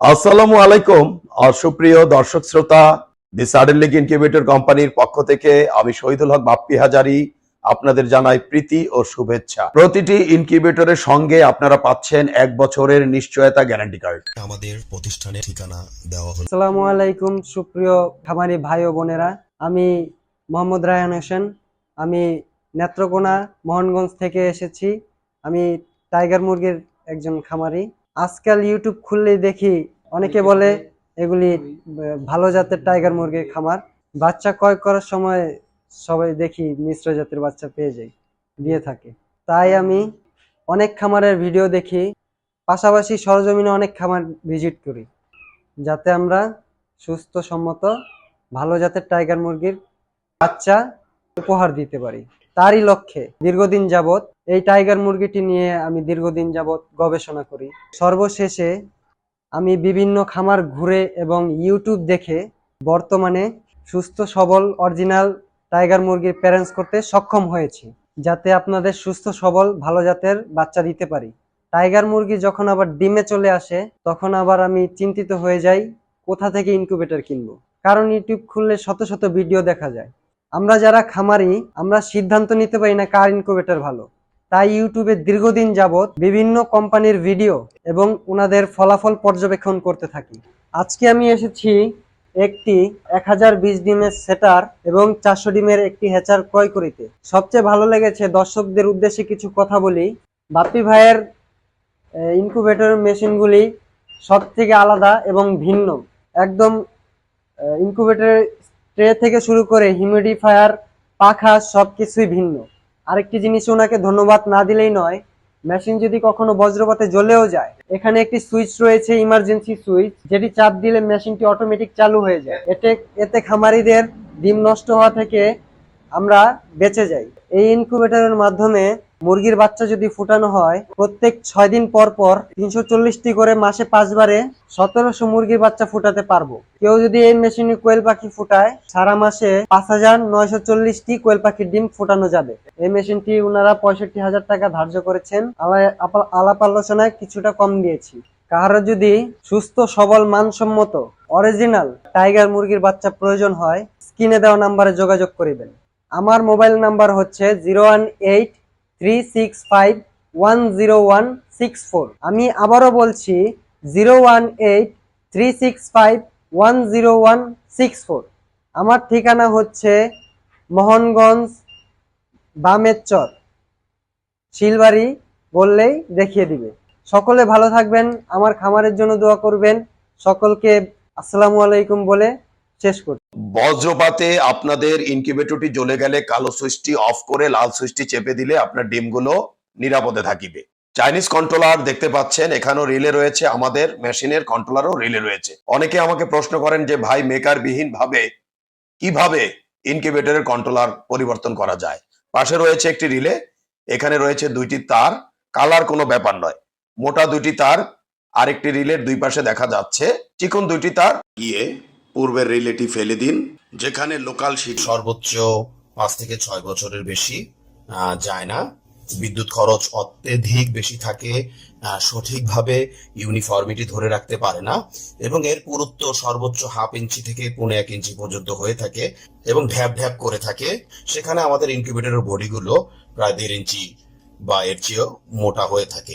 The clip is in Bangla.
আসসালামু আলাইকুম আর সুপ্রিয় দর্শক শ্রোতা দি সাডেন লিগ ইনকিউবেটর কোম্পানির পক্ষ থেকে আমি শহীদুল হক বাপ্পি হাজারি আপনাদের জানাই প্রীতি ও শুভেচ্ছা। প্রতিটি ইনকিউবেটরের সঙ্গে আপনারা পাচ্ছেন এক বছরের নিশ্চয়তা গ্যারান্টি কার্ড। আমাদের প্রতিষ্ঠানের ঠিকানা দেওয়া হলো আসসালামু আলাইকুম সুপ্রিয় খামারি ভাই ও বোনেরা। আমি মোহাম্মদ রায়হান হোসেন। আমি নেত্রকোনা মোহনগঞ্জ থেকে এসেছি। আমি টাইগার মুরগির একজন খামারি। আজকাল ইউটিউব খুললেই দেখি অনেকে বলে এগুলি ভালো জাতের টাইগার মুরগির খামার। বাচ্চা ক্রয় করার সময় সবাই দেখি মিশ্র জাতের বাচ্চা পেয়ে যাই দিয়ে থাকে। তাই আমি অনেক খামারের ভিডিও দেখি পাশাপাশি সরজমিনে অনেক খামার ভিজিট করি যাতে আমরা সুস্থ সম্মত ভালো জাতের টাইগার মুরগির বাচ্চা উপহার দিতে পারি। তারই লক্ষ্যে দীর্ঘদিন যাবৎ এই টাইগার মুরগিটি নিয়ে আমি দীর্ঘদিন যাবৎ গবেষণা করি। সর্বশেষে আমি বিভিন্ন খামার ঘুরে এবং ইউটিউব দেখে বর্তমানে সুস্থ, সবল, অরিজিনাল টাইগার মুরগির প্যারেন্টস করতে সক্ষম হয়েছি, যাতে আপনাদের সুস্থ, সবল, ভালো জাতের বাচ্চা দিতে পারি। টাইগার মুরগি যখন আবার ডিমে চলে আসে, তখন আবার আমি চিন্তিত হয়ে যাই, কোথা থেকে ইনকিউবেটর কিনবো? কারণ ইউটিউব খুললে শত শত ভিডিও দেখা যায়। আমরা যারা খামারি, আমরা সিদ্ধান্ত নিতে পারি না কার ইনকিউবেটর ভালো। তাই ইউটিউবে দীর্ঘদিন যাবত বিভিন্ন কোম্পানির ভিডিও এবং ওনাদের ফলাফল পর্যবেক্ষণ করতে থাকি। আজকে আমি এসেছি একটি এক হাজার বিশ ডিমের সেটার এবং চারশো ডিমের একটি হ্যাচার ক্রয় করিতে। সবচেয়ে ভালো লেগেছে দর্শকদের উদ্দেশ্যে কিছু কথা বলি। বাপ্পি ভাইয়ের ইনকুবেটর মেশিনগুলি সব থেকে আলাদা এবং ভিন্ন। একদম ইনকুবেটর ট্রে থেকে শুরু করে হিউমিডিফায়ার, পাখা সব কিছুই ভিন্ন। আরেকটি জিনিস ওনাকে ধন্যবাদ না দিলেই নয়, মেশিন যদি কখনো বজ্রপাতে জ্বলেও যায়, এখানে একটি সুইচ রয়েছে, ইমার্জেন্সি সুইচ, যেটি চাপ দিলে মেশিনটি অটোমেটিক চালু হয়ে যায়। এতে এতে খামারিদের ডিম নষ্ট হওয়া থেকে আমরা বেঁচে যাই। এই ইনকিউবেটরের মাধ্যমে মুরগির বাচ্চা যদি ফুটানো হয়, প্রত্যেক ছয় দিন পর পর তিনশো চল্লিশটি করে মাসে পাঁচবারে সতেরোশো মুরগির বাচ্চা ফুটাতে পারব। কেউ যদি এই মেশিনে কোয়েল পাখি ফুটায়, সারা মাসে পাঁচ হাজার নয়শো চল্লিশটি কোয়েল পাখির ডিম ফুটানো যাবে। এই মেশিনটি ওনারা পঁয়ষট্টি হাজার টাকা ধার্য করেছেন। আলাপ আলোচনায় কিছুটা কম দিয়েছি। কাহারো যদি সুস্থ, সবল, মানসম্মত অরিজিনাল টাইগার মুরগির বাচ্চা প্রয়োজন হয়, স্ক্রিনে দেওয়া নাম্বারে যোগাযোগ করিবেন। আমার মোবাইল নাম্বার হচ্ছে zero one eight three six five one zero one six four. আমি আবারও বলছি zero one eight three six five one zero one six four. আমার ঠিকানা হচ্ছে মোহনগঞ্জ বামেরচর শিলবাড়ি বললেই দেখিয়ে দিবে। সকলে ভালো থাকবেন, আমার খামারের জন্য দোয়া করবেন। সকলকে আসসালামু আলাইকুম বলে শেষ করছি। বজ্রপাতে আপনাদের ইনকিউবেটরটি জ্বলে গেলে কালো সুইচটি অফ করে লাল সুইচটি চেপে দিলে আপনার ডিমগুলো নিরাপদে থাকিবে। চাইনিজ কন্ট্রোলার দেখতে পাচ্ছেন, এখানেও রিলে রয়েছে আমাদের মেশিনের কন্ট্রোলারও রিলে রয়েছে। অনেকে আমাকে প্রশ্ন করেন যে, ভাই মেকার বিহীন ভাবে কীভাবে ইনকিউবেটরের কন্ট্রোলার পরিবর্তন করা যায়? পাশে রয়েছে একটি রিলে এখানে রয়েছে দুইটি তার কালার কোনো ব্যাপার নয়। মোটা দুইটি তার, আরেকটি রিলের দুই পাশে দেখা যাচ্ছে। চিকন দুইটি তার, গিয়ে পূর্বের রিলেটি ফেলে দিন, যেখানে লোকাল শীত সর্বোচ্চ পাঁচ থেকে ছয় বছরের বেশি যায় না। বিদ্যুৎ খরচ অত্যধিক বেশি থাকে সঠিকভাবে ইউনিফর্মিটি ধরে রাখতে পারে না এবং এর পুরুত্ব সর্বোচ্চ হাফ ইঞ্চি থেকে পৌনে এক ইঞ্চি পর্যন্ত হয়ে থাকে এবং ঢ্যাপ ঢ্যাপ করে থাকে। সেখানে আমাদের ইনকিউবেটরের বডিগুলো প্রায় দেড় ইঞ্চি বা এর চেয়েও মোটা হয়ে থাকে।